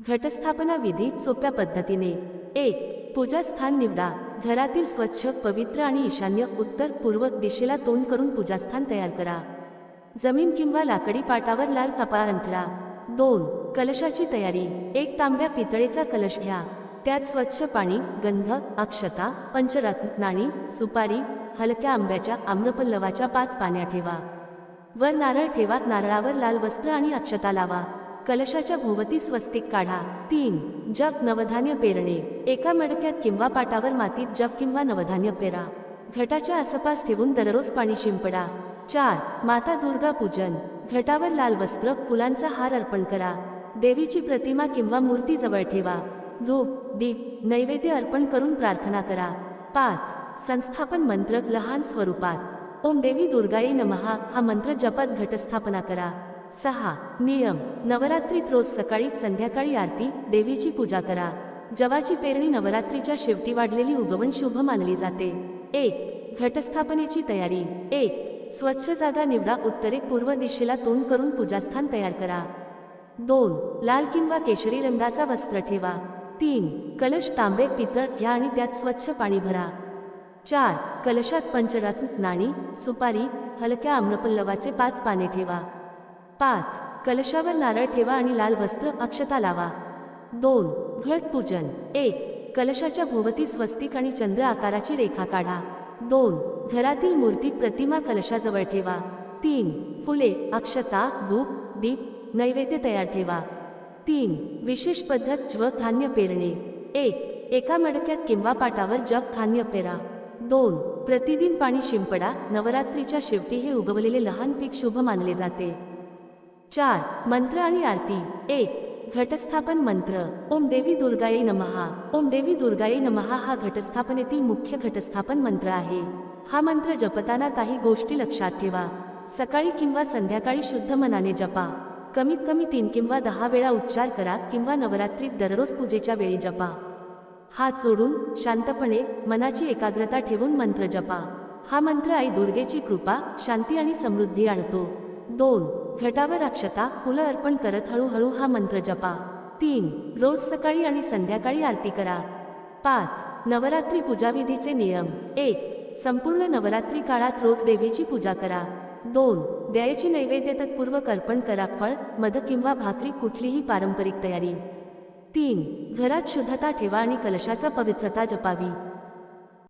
घटस्थापना विधी सोप्या पद्धतीने. एक पूजास्थान निवडा. घरातील स्वच्छ पवित्र आणि ईशान्य उत्तर पूर्व दिशेला तोंड करून पूजास्थान तयार करा. जमीन किंवा लाकडी पाटावर लाल कपाळ अंथरा. दोन कलशाची तयारी. एक तांब्या पितळेचा कलश घ्या. त्यात स्वच्छ पाणी गंध अक्षता पंचरत्न नाणी सुपारी हलक्या आंब्याच्या आम्रपल्लवाच्या पाच पाण्या ठेवा. वर नारळ ठेवा नारळावर लाल वस्त्र आणि अक्षता लावा. कलशाच्या भोवती स्वस्तिक काढा. तीन जप नवधान्य पेरणे. एका मडक्यात किंवा पाटावर मातीत जप किंवा नवधान्य पेरा. घटाच्या आसपास ठेवून दररोज पाणी शिंपडा. चार माता दुर्गा पूजन. घटावर लाल वस्त्र फुलांचा हार अर्पण करा. देवीची प्रतिमा किंवा मूर्ती जवळ ठेवा. धूप दीप नैवेद्य अर्पण करून प्रार्थना करा. पाच संस्थापन मंत्र लहान स्वरूपात. ओम देवी दुर्गाई नमहा हा मंत्र जपात घटस्थापना करा. सहा नियम. नवरात्रीत रोज सकाळी संध्याकाळी आरती देवीची पूजा करा. जवाची पेरणी नवरात्रीच्या शेवटी वाढलेली उगवण शुभ मानली जाते. एक घटस्थापनेची तयारी. एक स्वच्छ जागा निवडा उत्तरे पूर्व दिशेला तोंड करून पूजास्थान तयार करा. दोन लाल किंवा केशरी रंगाचा वस्त्र ठेवा. तीन कलश तांबे पितळ घ्या आणि त्यात स्वच्छ पाणी भरा. चार कलशात पंचरत्न नाणी सुपारी हलक्या आम्रपल्लवाचे पाच पाने ठेवा. पाच. कलशावर नारळ ठेवा आणि लाल वस्त्र अक्षता लावा. दोन. घट पूजन. एक. कलशाच्या भोवती स्वस्तिक आणि चंद्र आकाराची रेखा काढा. दोन. घरातील मूर्ती प्रतिमा कलशाजवळ ठेवा. तीन. फुले अक्षता धूप दीप नैवेद्य तयार ठेवा. तीन. विशेष पद्धत ज्व धान्य पेरणे. एक. एका मडक्यात किंवा पाटावर जप धान्य पेरा. दोन. प्रतिदिन पाणी शिंपडा. नवरात्रीच्या शेवटी हे उगवलेले लहान पीक शुभ मानले जाते. चार मंत्र आणि आरती. एक घटस्थापन मंत्र. ओम देवी दुर्गाये नमहा ओम देवी दुर्गाये नमहा हा घटस्थापनेतील मुख्य घटस्थापन मंत्र आहे. हा मंत्र जपताना काही गोष्टी लक्षात ठेवा. सकाळी किंवा संध्याकाळी शुद्ध मनाने जपा. कमीत कमी तीन किंवा दहा वेळा उच्चार करा किंवा नवरात्रीत दररोज पूजेच्या वेळी जपा. हात सोडून शांतपणे मनाची एकाग्रता ठेवून मंत्र जपा. हा मंत्र आई दुर्गेची कृपा शांती आणि समृद्धी आणतो. दोन घटावर अक्षता फुलं अर्पण करत हळूहळू हा मंत्र जपा. तीन रोज सकाळी आणि संध्याकाळी आरती करा. पाच नवरात्री पूजाविधीचे नियम. एक संपूर्ण नवरात्री काळात रोज देवीची पूजा करा. दोन द्यायची नैवेद्य तत्पूर्व अर्पण करा फळ मध किंवा भाकरी कुठलीही पारंपरिक तयारी. तीन घरात शुद्धता ठेवा आणि कलशाचा पवित्रता जपावी.